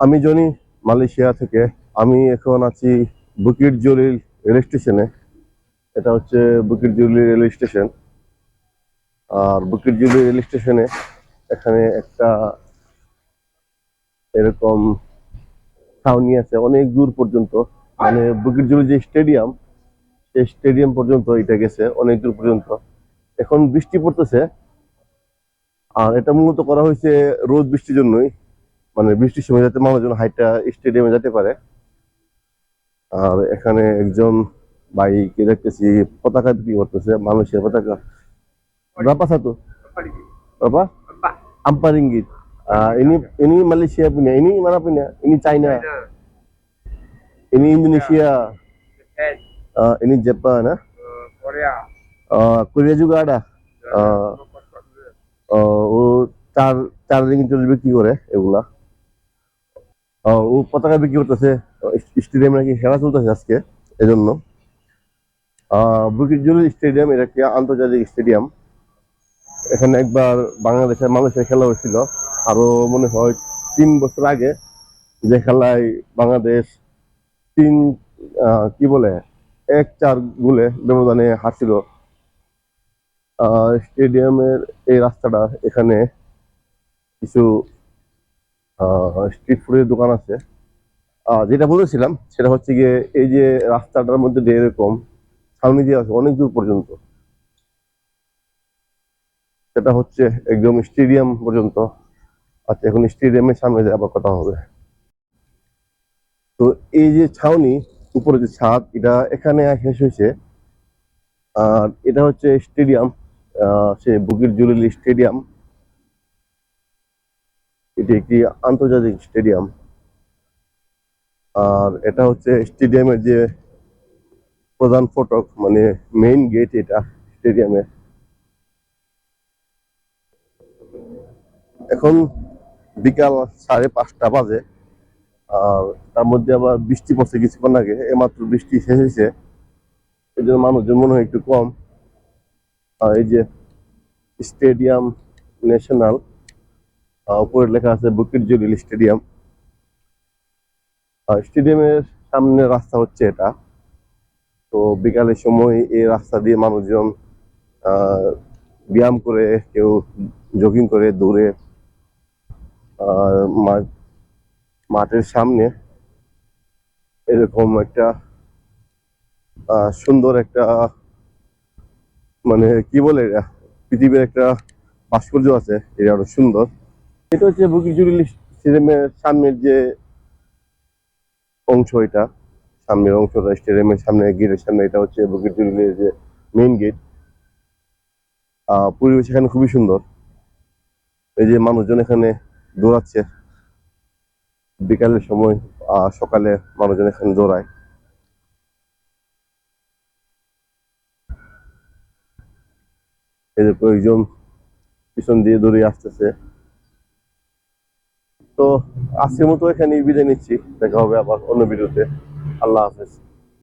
আমি Johnny, Malaysia থেকে। আমি এখন আছি বুকিট জলিল রেল স্টেশনে। এটা হচ্ছে বুকিট জলিল রেল স্টেশন। আর বুকিট জলিল রেল স্টেশনে এখানে একটা এরকম ছাউনি আছে, অনেক দূর পর্যন্ত। মানে বুকিট জলিল যে স্টেডিয়াম, সেই স্টেডিয়াম পর্যন্ত এটা গেছে, অনেক দূর পর্যন্ত। এখন বৃষ্টি পড়তেছে। আর এটা মূলত করা হয়েছে রোদ বৃষ্টির জন্যই। মানে বৃষ্টির সময় যাতে মানুষজন হাইটা স্টেডিয়ামে যেতে পারে। আর এখানে একজন বাইক দেখতেছি, পতাকা বিক্রি করতেছে, মানুষের পতাকা। রাপা সাতু রাপা ও চার চার দিন বিক্রি করে এগুলা। ও পতাকা বিক্রি করতেছে। স্টেডিয়ামে নাকি খেলা চলতেছে আজকে, এজন্য। বুকিট জুলি স্টেডিয়াম, এটা একটি আন্তর্জাতিক স্টেডিয়াম? এখানে একবার বাংলাদেশের মানুষের খেলা হয়েছিল। আরও মনে হয় তিন বছর আগে যে খেলায় বাংলাদেশ তিন কি বলে, এক চার গোলে ব্যবধানে হারছিল। স্টেডিয়ামের এই রাস্তাটা এখানে কিছু স্ট্রিট ফুডের দোকান আছে। যেটা বলেছিলাম, সেটা হচ্ছে গিয়ে এই যে রাস্তাটার মধ্যে এরকম ছাউনি দিয়ে আছে, অনেক দূর পর্যন্ত। সেটা হচ্ছে একদম স্টেডিয়াম পর্যন্ত। আচ্ছা এখন স্টেডিয়ামের সামনে যে আবার কথা হবে। তো এই যে ছাউনি, উপরে যে ছাদ, এটা এখানে শেষ হয়েছে। আর এটা হচ্ছে স্টেডিয়াম সে বুকির জুলিলি স্টেডিয়াম এটি একটি আন্তর্জাতিক স্টেডিয়াম। আর এটা হচ্ছে স্টেডিয়ামের যে প্রধান ফটক মানে মেইন গেট এটা স্টেডিয়ামের এখন বিকাল সাড়ে পাঁচটা বাজে, আর তার মধ্যে আবার বৃষ্টি পড়ছে কিছুক্ষণ আগে এইমাত্র বৃষ্টি শেষ হয়েছে। এই জন্য মানুষজন মনে হয় একটু কম। আর এই যে স্টেডিয়াম ন্যাশনাল উপরে লেখা আছে বুকির জলিল স্টেডিয়াম। স্টেডিয়ামের সামনে রাস্তা হচ্ছে এটা। তো বিকালের সময় এই রাস্তা দিয়ে মানুষজন ব্যায়াম করে, কেউ জগিং করে দৌড়ে আর মাঠের সামনে এরকম একটা সুন্দর একটা মানে কি বলে পৃথিবীর একটা ভাস্কর্য আছে, এটা আরও সুন্দর। এটা হচ্ছে বুকির স্টেডিয়ামের সামনের যে অংশ এটা, সামনের অংশটা স্টেডিয়ামের সামনে, গেটের সামনে, এটা হচ্ছে বুকির জুরিলের যে মেইন গেট পরিবেশ এখানে খুবই সুন্দর। এই যে মানুষজন এখানে দৌড়াচ্ছে। বিকালের সময় সকালে মানুষজন এখানে দৌড়ায়। যে কয়েকজন পিছন দিয়ে দৌড়িয়ে আসতেছে। তো আজকের মতো এখানে বিদায় নিচ্ছি। দেখা হবে আবার অন্য ভিডিওতে। আল্লাহ হাফেজ।